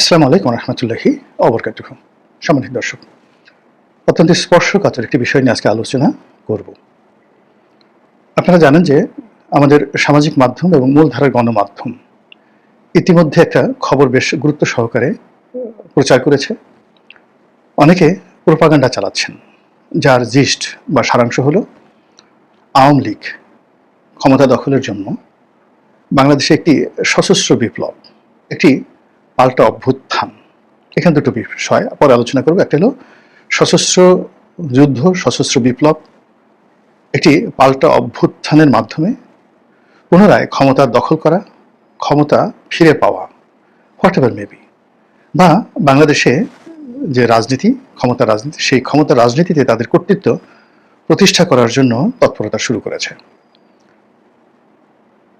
আসসালামু আলাইকুম রহমতুল্লাহি অবরকাতুহ সম্মানিত দর্শক, অত্যন্ত স্পর্শকাতর একটি বিষয় নিয়ে আজকে আলোচনা করব। আপনারা জানেন যে আমাদের সামাজিক মাধ্যম এবং মূলধারার গণমাধ্যম ইতিমধ্যে একটা খবর বেশ গুরুত্ব সহকারে প্রচার করেছে। অনেকে প্রোপাগান্ডা চালাচ্ছেন, যার জিস্ট বা সারাংশ হলো আওয়ামী লীগ ক্ষমতা দখলের জন্য বাংলাদেশে একটি সশস্ত্র বিপ্লব, একটি পাল্টা অভ্যুত্থান। এখানে দুটো বিষয়। পরে আলোচনা করব। একটা হলো সশস্ত্র যুদ্ধ, সশস্ত্র বিপ্লব। একটি পাল্টা অভ্যুত্থানের মাধ্যমে পুনরায় ক্ষমতা দখল করা, ক্ষমতা ফিরে পাওয়া হোয়াট এভার মেবি বা বাংলাদেশে যে রাজনীতি, ক্ষমতা রাজনীতি, সেই ক্ষমতা রাজনীতিতে তাদের কর্তৃত্ব প্রতিষ্ঠা করার জন্য তৎপরতা শুরু করেছে।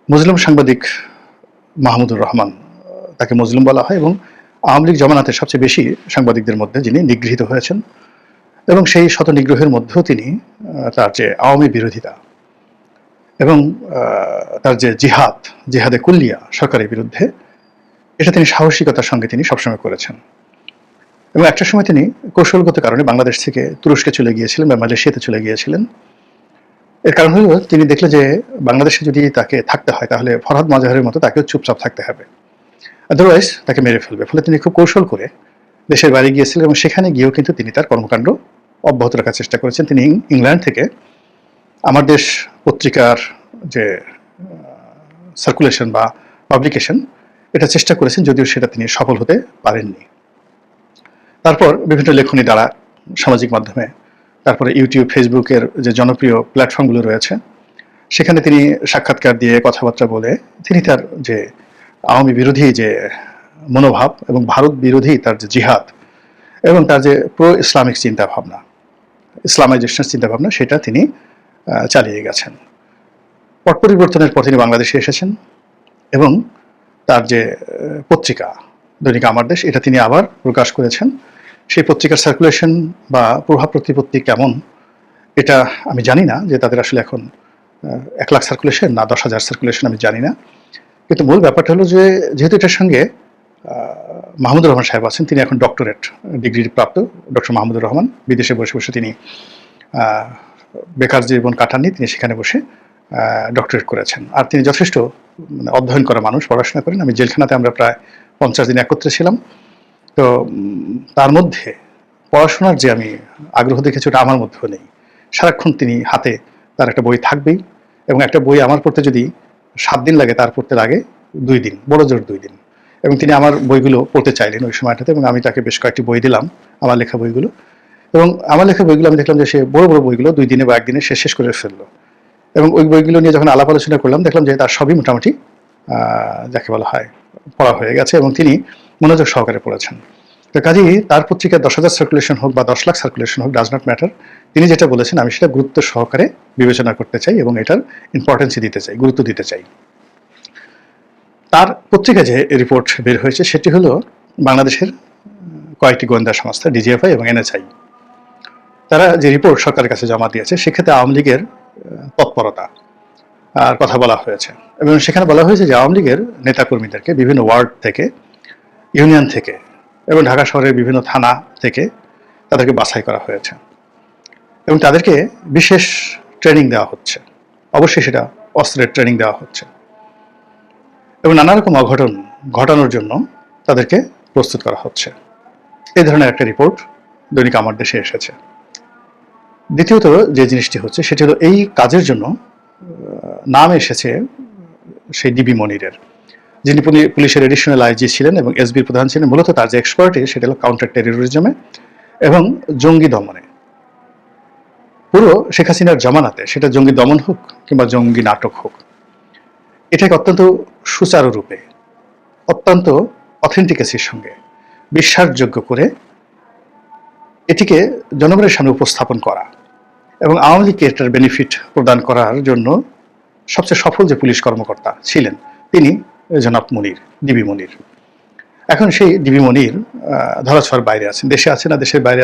মুসলিম সাংবাদিক মাহমুদুর রহমান তাকে মজলুম বলা হয় এবং আওয়ামী লীগ জমানাতে সবচেয়ে বেশি সাংবাদিকদের মধ্যে যিনি নিগৃহীত হয়েছেন এবং সেই শত নিগ্রহের মধ্যেও তিনি তার যে আওয়ামী বিরোধিতা এবং তার যে জিহাদ, জিহাদে কুল্লিয়া সরকারের বিরুদ্ধে, এটা তিনি সাহসিকতার সঙ্গে তিনি সবসময় করেছেন। এবং একটা সময় তিনি কৌশলগত কারণে বাংলাদেশ থেকে তুরস্কে চলে গিয়েছিলেন বা মালয়েশিয়াতে চলে গিয়েছিলেন। এর কারণ হলো, তিনি দেখলে যে বাংলাদেশে যদি তাকে থাকতে হয়, তাহলে ফরহাদ মাজাহের মতো তাকেও চুপচাপ থাকতে হবে। আদারওয়াইজ তাকে মেরে ফেলবে। ফলে তিনি খুব কৌশল করে দেশের বাড়ি গিয়েছিলেন এবং সেখানে গিয়েও কিন্তু তিনি তার কর্মকাণ্ড অব্যাহত রাখার চেষ্টা করেছেন। তিনি ইংল্যান্ড থেকে আমার দেশ পত্রিকার যে সার্কুলেশন বা পাবলিকেশন এটা চেষ্টা করেছেন, যদিও সেটা তিনি সফল হতে পারেননি। তারপর বিভিন্ন লেখনী দ্বারা সামাজিক মাধ্যমে, তারপরে ইউটিউব ফেসবুকের যে জনপ্রিয় প্ল্যাটফর্মগুলো রয়েছে, সেখানে তিনি সাক্ষাৎকার দিয়ে কথাবার্তা বলে তিনি তার যে আওয়ামী বিরোধী যে মনোভাব এবং ভারত বিরোধী তার যে জিহাদ এবং তার যে প্রো ইসলামিক চিন্তাভাবনা ইসলামাইজেশন চিন্তাভাবনা, সেটা তিনি চালিয়ে গেছেন। পট পরিবর্তনের পর তিনি বাংলাদেশে এসেছেন এবং তার যে পত্রিকা, দৈনিক আমার দেশ, এটা তিনি আবার প্রকাশ করেছেন। সেই পত্রিকার সার্কুলেশন বা প্রভাব প্রতিপত্তি কেমন, এটা আমি জানি না, যে তাদের আসলে এখন এক লাখ সার্কুলেশন না দশ হাজার সার্কুলেশন আমি জানি না। কিন্তু মূল ব্যাপারটা হলো যে, যেহেতু এটার সঙ্গে মাহমুদুর রহমান সাহেব আছেন, তিনি এখন ডক্টরেট ডিগ্রি প্রাপ্ত ডক্টর মাহমুদুর রহমান। বিদেশে বসে বসে তিনি বেকার জীবন কাটাননি, তিনি সেখানে বসে ডক্টরেট করেছেন। আর তিনি যথেষ্ট মানে অধ্যয়ন করা মানুষ, পড়াশোনা করেন। আমি জেলখানাতে আমরা প্রায় পঞ্চাশ দিন একত্রে ছিলাম। তো তার মধ্যে পড়াশোনার যে আমি আগ্রহ দেখেছি, ওটা আমার মধ্যেও নেই। সারাক্ষণ তিনি হাতে তার একটা বই থাকবেই। এবং একটা বই আমার পড়তে যদি সাত দিন লাগে তার পড়তে লাগে, দুই দিন, বড় জোর দুই দিন। এবং তিনি আমার বইগুলো পড়তে চাইলেন ওই সময়টাতে এবং আমি তাকে বেশ কয়েকটি বই দিলাম, আমার লেখা বইগুলো। এবং আমার লেখা বইগুলো আমি দেখলাম যে সে বড় বড় বইগুলো দুই দিনে বা একদিনে সে শেষ করে ফেলল। এবং ওই বইগুলো নিয়ে যখন আলাপ আলোচনা করলাম, দেখলাম যে তার সবই মোটামুটি যাকে বলা হয়, পড়া হয়ে গেছে এবং তিনি মনোযোগ সহকারে পড়েছেন। তো কাজেই তার পত্রিকায় দশ হাজার সার্কুলেশন হোক বা দশ লাখ সার্কুলেশন হোক ডাজ নট ম্যাটার তিনি যেটা বলেছেন, আমি সেটা গুরুত্ব সহকারে বিবেচনা করতে চাই এবং এটার ইম্পর্টেন্সই দিতে চাই, গুরুত্ব দিতে চাই। তার পত্রিকা যে রিপোর্ট বের হয়েছে, সেটি হলো বাংলাদেশের কয়েকটি গোয়েন্দা সংস্থা ডিজিএফআই এবং এনএসআই তারা যে রিপোর্ট সরকারের কাছে জমা দিয়েছে, সেক্ষেত্রে আওয়ামী লীগের তৎপরতা, আর কথা বলা হয়েছে। এবং সেখানে বলা হয়েছে যে আওয়ামী লীগের নেতাকর্মীদেরকে, বিভিন্ন ওয়ার্ড থেকে, ইউনিয়ন থেকে এবং ঢাকা শহরের বিভিন্ন থানা থেকে তাদেরকে বাছাই করা হয়েছে। এবং তাদেরকে বিশেষ ট্রেনিং দেওয়া হচ্ছে। অবশ্যই সেটা অস্ত্রের ট্রেনিং দেওয়া হচ্ছে। এবং নানা রকম অঘটন ঘটানোর জন্য তাদেরকে প্রস্তুত করা হচ্ছে। এই ধরনের একটা রিপোর্ট দৈনিক আমার দেশে এসেছে। দ্বিতীয়ত যে জিনিসটি হচ্ছে, সেটি হলো এই কাজের জন্য নাম এসেছে সেই ডিবি মনিরের। যিনি পুলিশের এডিশনাল আইজি ছিলেন এবং এসবির প্রধান ছিলেন, মূলত তার যে এক্সপার্টি সেটা হলো কাউন্টার টেরোরিজমে এবং জঙ্গি দমনে। পুরো শেখ হাসিনার জামানাতে সেটা জঙ্গি দমন হোক কিংবা জঙ্গি নাটক হোক, এটাকে অত্যন্ত সুচারুরূপে অত্যন্ত অথেন্টিকেসির সঙ্গে, বিশ্বাসযোগ্য করে এটিকে জনগণের সামনে উপস্থাপন করা এবং আওয়ামী লীগকে এটার বেনিফিট প্রদান করার জন্য সবচেয়ে সফল যে পুলিশ কর্মকর্তা ছিলেন, তিনি জনাব মনির, ডিবি মনির। এখন সেই ডিবি মনির ধরাছোঁয়ার বাইরে আছেন। দেশে আছে না দেশের বাইরে